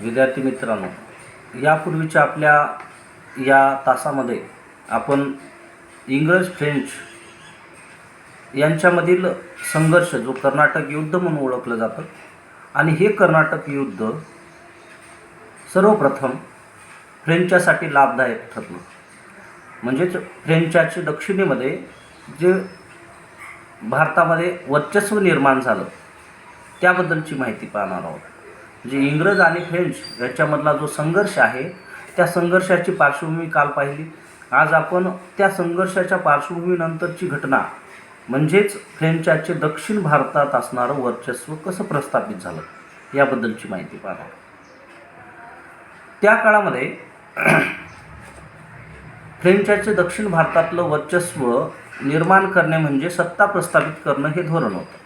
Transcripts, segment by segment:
विद्यार्थी मित्रांनो यापूर्वीच्या आपल्या या तासामध्ये आपण इंग्रज फ्रेंच यांच्यामधील संघर्ष जो कर्नाटक युद्ध म्हणून ओळखलं जातं आणि हे कर्नाटक युद्ध सर्वप्रथम फ्रेंचासाठी लाभदायक ठरलं. म्हणजेच फ्रेंचाचे दक्षिणेमध्ये जे भारतामध्ये वर्चस्व निर्माण झालं त्याबद्दलची माहिती पाहणार आहोत. जे इंग्रज आणि फ्रेंच याच्यामधला जो संघर्ष आहे त्या संघर्षाची पार्श्वभूमी काल पाहिली. आज आपण त्या संघर्षाच्या पार्श्वभूमीनंतरची घटना म्हणजेच फ्रेंचाचे दक्षिण भारतात असणारं वर्चस्व कसं प्रस्थापित झालं याबद्दलची माहिती पाहणार. त्या काळामध्ये फ्रेंचाचे दक्षिण भारतातलं वर्चस्व निर्माण करणे म्हणजे सत्ता प्रस्थापित करणं हे धोरण होतं.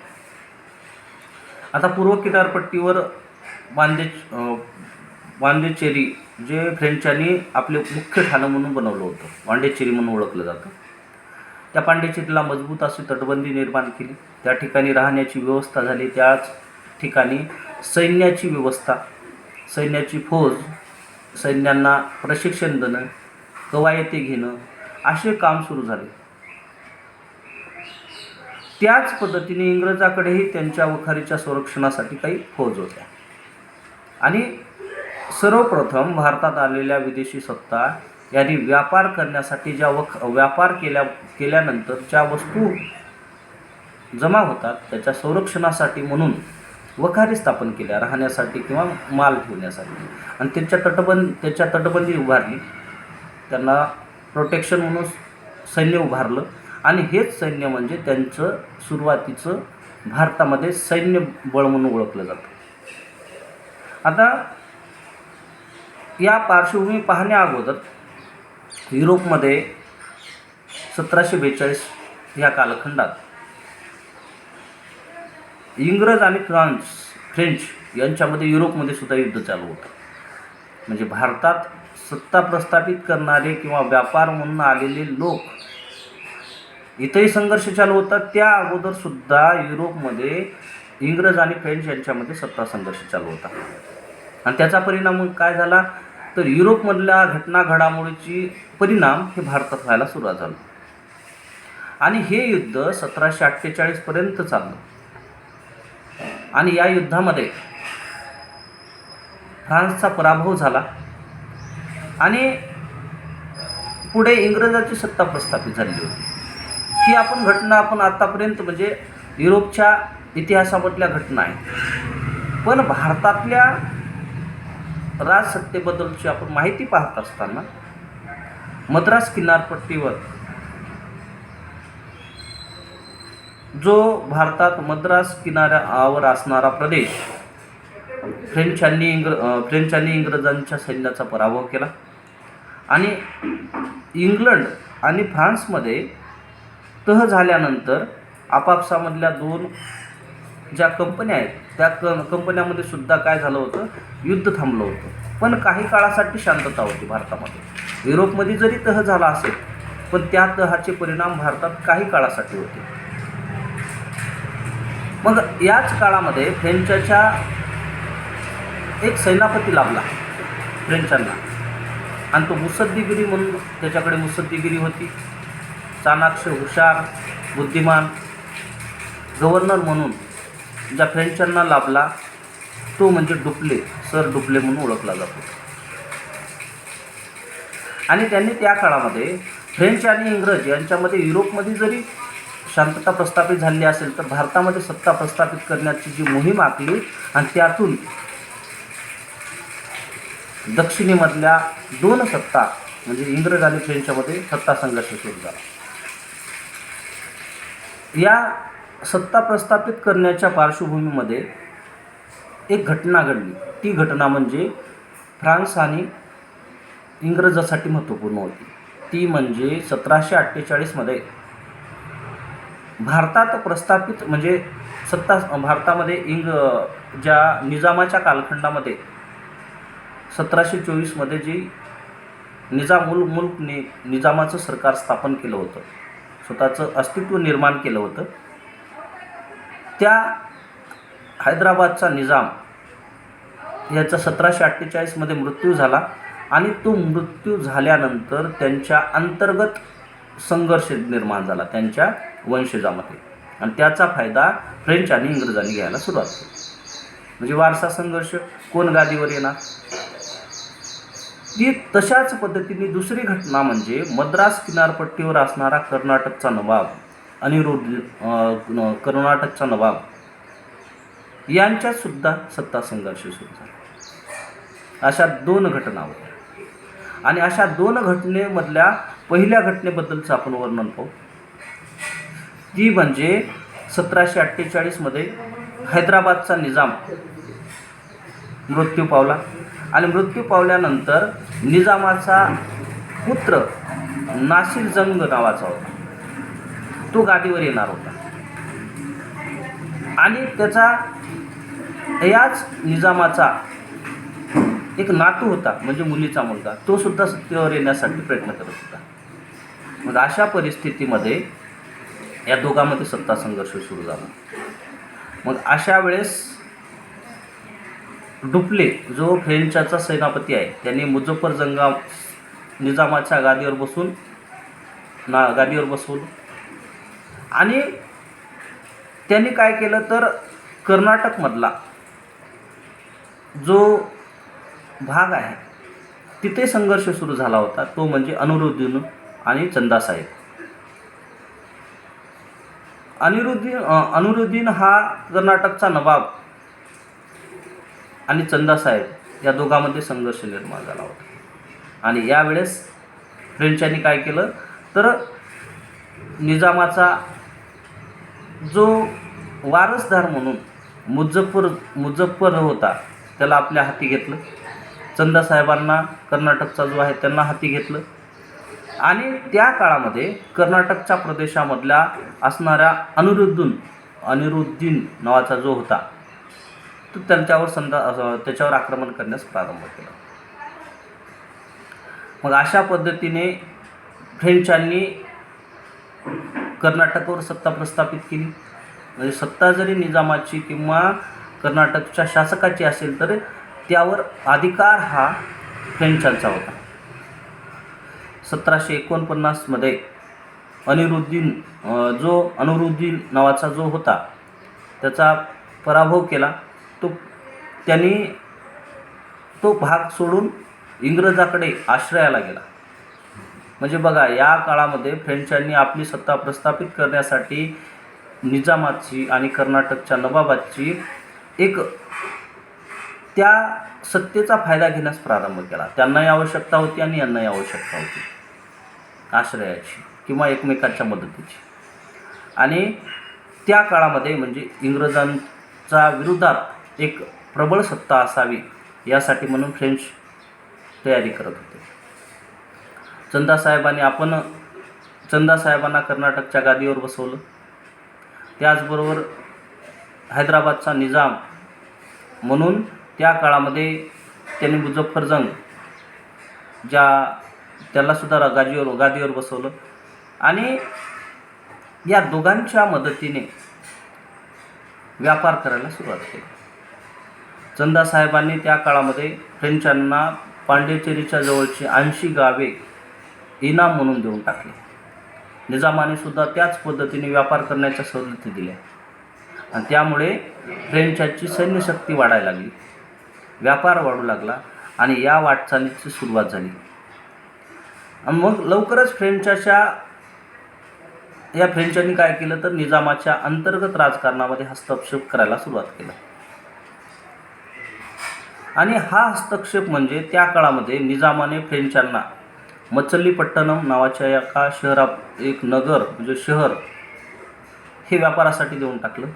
आता पूर्व किनारपट्टीवर वांदे वांदेचेरी जे फ्रेंचांनी आपले मुख्य ठाणं म्हणून बनवलं होतं. वांडेचेरी म्हणून ओळखलं जातं. त्या पांडेचेरीला मजबूत अशी तटबंदी निर्माण केली. त्या ठिकाणी राहण्याची व्यवस्था झाली. त्याच ठिकाणी सैन्याची व्यवस्था सैन्याची फौज सैन्यांना प्रशिक्षण देणं कवायती घेणं असे काम सुरू झाले. त्याच पद्धतीने इंग्रजाकडेही त्यांच्या वखारीच्या संरक्षणासाठी काही फौज होत्या. आणि सर्वप्रथम भारतात आलेल्या विदेशी सत्ता यांनी व्यापार करण्यासाठी ज्या वख व्यापार केल्या केल्यानंतर ज्या वस्तू जमा होतात त्याच्या संरक्षणासाठी म्हणून वखारी स्थापन केल्या राहण्यासाठी किंवा माल ठेवण्यासाठी. आणि त्याच्या तटबंद त्याच्या तटबंदी उभारली. त्यांना प्रोटेक्शन म्हणून सैन्य उभारलं. आणि हेच सैन्य म्हणजे त्यांचं सुरुवातीचं भारतामध्ये सैन्य बळ म्हणून ओळखलं जातं. आता या पार्श्वभूमी पाहण्या अगोदर युरोपमध्ये सतराशे बेचाळीस या कालखंडात इंग्रज आणि फ्रान्स फ्रेंच यांच्यामध्ये युरोपमध्ये सुद्धा युद्ध चालू होतं. म्हणजे भारतात सत्ता प्रस्थापित करणारे किंवा व्यापार म्हणून आलेले लोक इथंही संघर्ष चालू होता. त्या अगोदर सुद्धा युरोपमध्ये इंग्रज आणि फ्रेंच यांच्यामध्ये सत्ता संघर्ष चालू होता. आणि त्याचा परिणाम काय झाला? तर युरोपमधल्या घटना घडामोडीची परिणाम हे भारतात व्हायला सुरुवात झालं. आणि हे युद्ध सतराशे अठ्ठेचाळीसपर्यंत चाललं. आणि या युद्धामध्ये फ्रान्सचा पराभव झाला. आणि पुढे इंग्रजाची सत्ता प्रस्थापित झाली होती. ही आपण घटना आपण आतापर्यंत म्हणजे युरोपच्या इतिहासामधल्या घटना आहे पण भारतातल्या राजसत्तेबद्दलची आपण माहिती पाहत असताना मद्रास किनारपट्टीवर जो भारतात मद्रास किनाऱ्यावर असणारा प्रदेश फ्रेंचांनी इंग्र फ्रेंचांनी इंग्रजांच्या सैन्याचा पराभव केला. आणि इंग्लंड आणि फ्रान्समध्ये तह झाल्यानंतर आपापसामधल्या दोन ज्या कंपन्या आहेत त्या क कंपन्यामध्ये सुद्धा काय झालं होतं? युद्ध थांबलं होतं. पण काही काळासाठी शांतता होती भारतामध्ये. युरोपमध्ये जरी तह झाला असेल पण त्या तहाचे परिणाम भारतात काही काळासाठी होते. मग याच काळामध्ये फ्रेंचाच्या एक सेनापती लाभला फ्रेंचांना. आणि तो मुसद्दीगिरी म्हणून त्याच्याकडे मुसद्दीगिरी होती. चाणाक्ष हुशार बुद्धिमान गव्हर्नर म्हणून ज्या फ्रेंचांना लाभला तो म्हणजे डुप्ले सर डुप्ले म्हणून ओळखला जातो. आणि त्यांनी त्या काळामध्ये फ्रेंच आणि इंग्रज यांच्यामध्ये युरोपमध्ये जरी शांतता प्रस्थापित झाली असेल तर भारतामध्ये सत्ता प्रस्थापित करण्याची जी मोहीम आखली आणि त्यातून दक्षिणेमधल्या दोन सत्ता म्हणजे इंग्रज आणि फ्रेंचमध्ये सत्ता संघर्ष सुरू झाला. या सत्ता प्रस्थापित करण्याच्या पार्श्वभूमीमध्ये एक घटना घडली. ती घटना म्हणजे फ्रान्स आणि इंग्रजासाठी महत्त्वपूर्ण होती. ती म्हणजे सतराशे अठ्ठेचाळीसमध्ये भारतात प्रस्थापित म्हणजे सत्ता भारतामध्ये इंग ज्या निजामाच्या कालखंडामध्ये सतराशे चोवीसमध्ये जी निजाम उल मुल्कने निजामाचं सरकार स्थापन केलं होतं स्वतःचं अस्तित्व निर्माण केलं होतं त्या हैदराबादचा निजाम याचा सतराशे अठ्ठेचाळीसमध्ये मृत्यू झाला आणि तो मृत्यू झाल्यानंतर त्यांच्या अंतर्गत संघर्ष निर्माण झाला त्यांच्या वंशजामध्ये. आणि त्याचा फायदा फ्रेंच आणि इंग्रजांनी घ्यायला सुरुवात केली. म्हणजे वारसा संघर्ष कोण गादीवर येणार? ती तशाच पद्धतीने दुसरी घटना म्हणजे मद्रास किनारपट्टीवर असणारा कर्नाटकचा नवाब अनिरुद्ध कर्नाटकचा नवाब यांच्यात सुद्धा सत्ता संघर्ष सुरू झाला. अशा दोन घटना होत्या. आणि अशा दोन घटनेमधल्या पहिल्या घटनेबद्दलचं आपण वर्णन पाहू. ती म्हणजे सतराशे अठ्ठेचाळीसमध्ये हैदराबादचा निजाम मृत्यू पावला. आणि मृत्यू पावल्यानंतर निजामाचा पुत्र नासिर जंग नावाचा होता. तो गादीवर येणार होता. आणि त्याचा याच निजामाचा एक नातू होता म्हणजे मुलीचा मुलगा तो सुद्धा सत्तेवर येण्यासाठी प्रयत्न करत होता. मग अशा परिस्थितीमध्ये या दोघांमध्ये सत्ता संघर्ष सुरू झाला. मग अशा वेळेस डुप्ले जो फ्रेंचाचा सेनापती आहे त्यांनी मुझफ्फर जंगा निजामाच्या गादीवर बसून ना गादीवर बसून आणि त्यांनी काय केलं तर कर्नाटकमधला जो भाग आहे तिथे संघर्ष सुरू झाला होता. तो म्हणजे अनुरुद्दीन आणि चंदासाहेब. अनिरुद्दीन अनिरुद्दीन अनुरुद्दीन हा कर्नाटकचा नवाब आणि चंदासाहेब या दोघांमध्ये संघर्ष निर्माण झाला होता. आणि यावेळेस फ्रेंचांनी काय केलं तर निजामाचा जो वारसदार म्हणून मुझफ्फर मुझफ्फर होता त्याला आपल्या हाती घेतलं. चंदासाहेबांना कर्नाटकचा जो आहे त्यांना हाती घेतलं. आणि त्या काळामध्ये कर्नाटकच्या प्रदेशामधल्या असणाऱ्या अनिरुद्धून अनिरुद्दीन नावाचा जो होता तो त्यांच्यावर संदा त्याच्यावर आक्रमण करण्यास प्रारंभ केला. मग अशा पद्धतीने फ्रेंचांनी कर्नाटकावर सत्ता प्रस्थापित केली. म्हणजे सत्ता जरी निजामाची किंवा कर्नाटकच्या शासकाची असेल तर त्यावर अधिकार हा फ्रेंचांचा होता. सतराशे एकोणपन्नासमध्ये अनिरुद्दीन जो अनुरुद्दीन नावाचा जो होता त्याचा पराभव केला. तो त्यांनी तो भाग सोडून इंग्रजाकडे आश्रयाला गेला. म्हणजे बघा या काळामध्ये फ्रेंचांनी आपली सत्ता प्रस्थापित करण्यासाठी निजामाची आणि कर्नाटकच्या नवाबाची एक त्या सत्तेचा फायदा घेण्यास प्रारंभ केला. त्यांनाही आवश्यकता होती आणि यांनाही आवश्यकता होती. आश्रयाची किंवा एकमेकांच्या मदतीची. आणि त्या काळामध्ये म्हणजे इंग्रजांच्या विरोधात एक प्रबळ सत्ता असावी यासाठी म्हणून फ्रेंच तयारी करत होते. चंदासाहेबांनी आपण चंदासाहेबांना कर्नाटकच्या गादीवर बसवलं. त्याचबरोबर हैदराबादचा निजाम म्हणून त्या काळामध्ये त्यांनी मुझफ्फरजंग ज्या त्यालासुद्धा गादीवर गादीवर बसवलं. आणि या दोघांच्या मदतीने व्यापार करायला सुरुवात केली. चंदासाहेबांनी त्या काळामध्ये फ्रेंचांना पांडेचेरीच्या जवळची ऐंशी गावे इनाम म्हणून देऊन टाकले. निजामाने सुद्धा त्याच पद्धतीने व्यापार करण्याच्या सवलती दिल्या. आणि त्यामुळे फ्रेंचाची सैन्यशक्ती वाढायला लागली. व्यापार वाढू लागला आणि या वाटचालीची सुरुवात झाली. आणि मग लवकरच फ्रेंचाच्या या फ्रेंचांनी काय केलं तर निजामाच्या अंतर्गत राजकारणामध्ये हस्तक्षेप करायला सुरुवात केला. आणि हा हस्तक्षेप म्हणजे त्या काळामध्ये निजामाने फ्रेंचांना मचल्लीपट्टणम नावाच्या एका शहरात एक नगर म्हणजे शहर हे व्यापारासाठी देऊन टाकलं.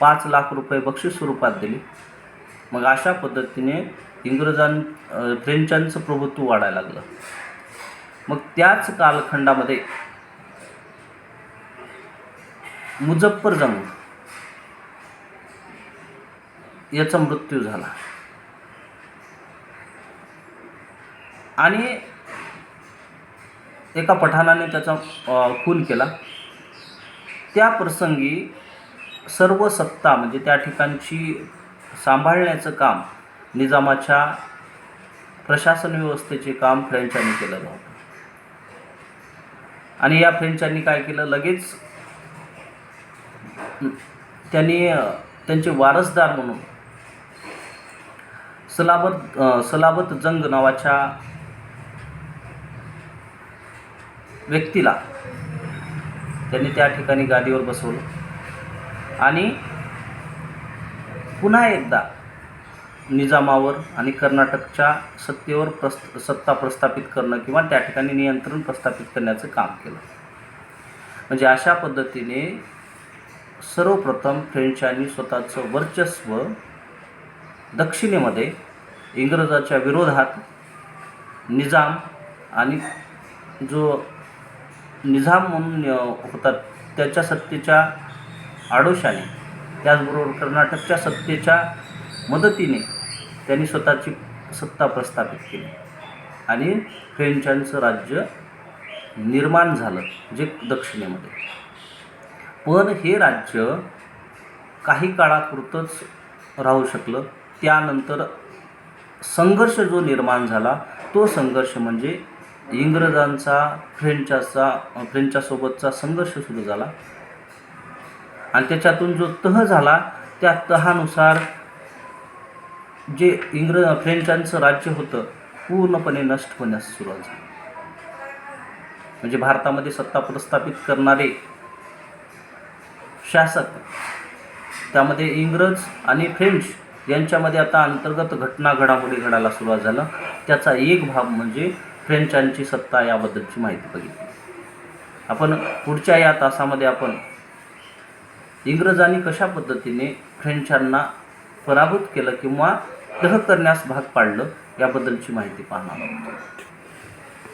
पाच लाख रुपये बक्षीस स्वरूपात दिले. मग अशा पद्धतीने इंग्रजां फ्रेंचांचं प्रभुत्व वाढायला लागलं. मग त्याच कालखंडामध्ये मुझफ्फरजंग याचा मृत्यू झाला. आणि एका पठाणाने त्याचा खून केला. त्या प्रसंगी सर्व सत्ता म्हणजे त्या ठिकाणची सांभाळण्याचं काम निजामाच्या प्रशासन व्यवस्थेचे काम फ्रेंचांनी केलं होतं. आणि या फ्रेंचांनी काय केलं? लगेच त्यांनी त्यांचे वारसदार म्हणून सलाबत सलाबत जंग नावाच्या व्यक्तीला. त्यांनी त्या ठिकाणी गादीवर बसवलं. आणि पुन्हा एकदा निजामावर आणि कर्नाटकच्या सत्तेवर प्रस् सत्ता प्रस्थापित करणं किंवा त्या ठिकाणी नियंत्रण प्रस्थापित करण्याचं काम केलं. म्हणजे अशा पद्धतीने सर्वप्रथम फ्रेंचांनी स्वतःचं वर्चस्व दक्षिणेमध्ये इंग्रजाच्या विरोधात निजाम आणि जो निजाम म्हणून होतात. त्याच्या सत्तेच्या आडोशाने त्याचबरोबर कर्नाटकच्या सत्तेच्या मदतीने त्यांनी स्वतःची सत्ता प्रस्थापित केली. आणि फ्रेंचांचं राज्य निर्माण झालं जे दक्षिणेमध्ये. पण हे राज्य काही काळापुरतंच राहू शकलं. त्यानंतर संघर्ष जो निर्माण झाला तो संघर्ष म्हणजे इंग्रजांचा फ्रेंचाचा फ्रेंचासोबतचा संघर्ष सुरू झाला. आणि त्याच्यातून जो तह झाला त्या तहानुसार जे इंग्रज फ्रेंचांचं राज्य होतं पूर्णपणे नष्ट होण्यास सुरुवात झाली. म्हणजे भारतामध्ये सत्ता प्रस्थापित करणारे शासक त्यामध्ये इंग्रज आणि फ्रेंच यांच्यामध्ये आता अंतर्गत घटना घडामोडी घडायला सुरुवात झालं. त्याचा एक भाग म्हणजे फ्रेंचांची सत्ता याबद्दलची माहिती बघितली. आपण पुढच्या या तासामध्ये आपण इंग्रजांनी कशा पद्धतीने फ्रेंचांना पराभूत केलं किंवा दह करण्यास भाग पाडलं याबद्दलची माहिती पाहणार आहोत.